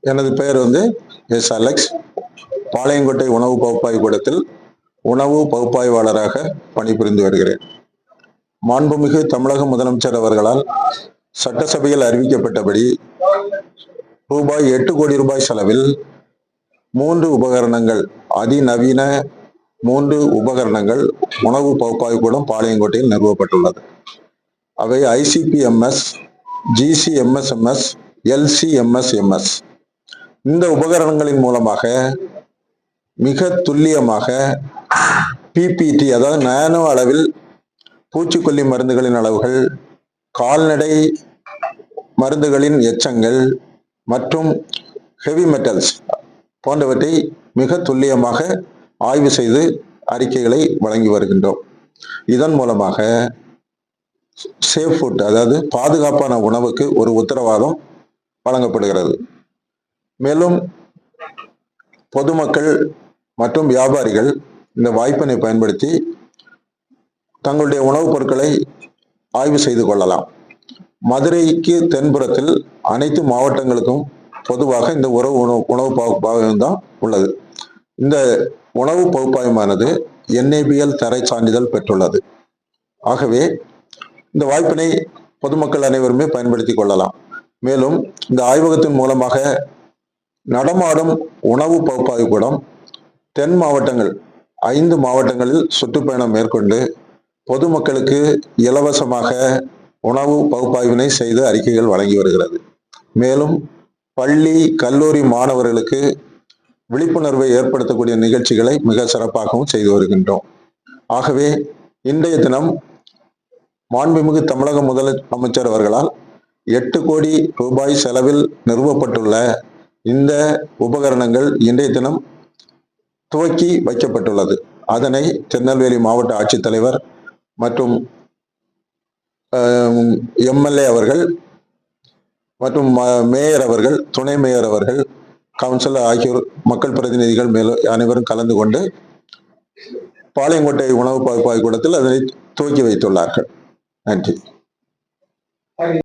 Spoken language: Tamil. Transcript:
எனது பெயர் வந்து எஸ் அலெக்ஸ். பாளையங்கோட்டை உணவு பகுப்பாய்வு கூடத்தில் உணவு பகுப்பாய்வாளராக பணிபுரிந்து வருகிறேன். மாண்புமிகு தமிழக முதலமைச்சர் அவர்களால் சட்டசபையில் அறிவிக்கப்பட்டபடி ரூபாய் எட்டு கோடி ரூபாய் செலவில் மூன்று உபகரணங்கள் அதிநவீன மூன்று உபகரணங்கள் உணவு பகுப்பாய்வு கூடம் பாளையங்கோட்டையில் நிறுவப்பட்டுள்ளது. அவை ஐசிபிஎம்எஸ் ஜிசிஎம்எஸ்எம்எஸ் எல்சிஎம்எஸ்எம்எஸ். இந்த உபகரணங்களின் மூலமாக மிக துல்லியமாக பிபிடி அதாவது நானோ அளவில் பூச்சிக்கொல்லி மருந்துகளின் அளவுகள் கால்நடை மருந்துகளின் எச்சங்கள் மற்றும் ஹெவி மெட்டல்ஸ் போன்றவற்றை மிக துல்லியமாக ஆய்வு செய்து அறிக்கைகளை வழங்கி வருகின்றோம். இதன் மூலமாக சேஃப் ஃபுட் அதாவது பாதுகாப்பான உணவுக்கு ஒரு உத்தரவாதம் வழங்கப்படுகிறது. மேலும் பொதுமக்கள் மற்றும் வியாபாரிகள் இந்த வாய்ப்பினை பயன்படுத்தி தங்களுடைய உணவுப் பொருட்களை ஆய்வு செய்து கொள்ளலாம். மதுரைக்கு தென்புறத்தில் அனைத்து மாவட்டங்களுக்கும் பொதுவாக இந்த உறவு உணவு உணவு பகுப்பாய்வு தான் உள்ளது. இந்த உணவு பகுப்பாய்வானது என்ஏபிஎல் தரை சான்றிதழ் பெற்றுள்ளது. ஆகவே இந்த வாய்ப்பினை பொதுமக்கள் அனைவருமே பயன்படுத்தி கொள்ளலாம். மேலும் இந்த ஆய்வகத்தின் மூலமாக நடமாடும் உணவு பகுப்பாய்வு கூடம் தென் மாவட்டங்கள் ஐந்து மாவட்டங்களில் சுற்றுப்பயணம் மேற்கொண்டு பொதுமக்களுக்கு இலவசமாக உணவு பகுப்பாய்வினை செய்து அறிக்கைகள் வழங்கி வருகிறது. மேலும் பள்ளி கல்லூரி மாணவர்களுக்கு விழிப்புணர்வை ஏற்படுத்தக்கூடிய நிகழ்ச்சிகளை மிக சிறப்பாகவும் செய்து வருகின்றோம். ஆகவே இன்றைய தினம் மாண்புமிகு தமிழக முதல் அமைச்சர் அவர்களால் எட்டு கோடி ரூபாய் செலவில் நிறுவப்பட்டுள்ள இந்த உபகரணங்கள் இன்றைய தினம் துவக்கி வைக்கப்பட்டுள்ளது. அதனை திருநெல்வேலி மாவட்ட ஆட்சித்தலைவர் மற்றும் எம்எல்ஏ அவர்கள் மற்றும் ம- மேயர் அவர்கள் துணை மேயர் அவர்கள் கவுன்சிலர் ஆகியோர் மக்கள் பிரதிநிதிகள் மேலும் அனைவரும் கலந்து கொண்டு பாளையங்கோட்டை உணவு பகுப்பாய்வு கூடத்தில் அதனை துவக்கி வைத்துள்ளார்கள். நன்றி.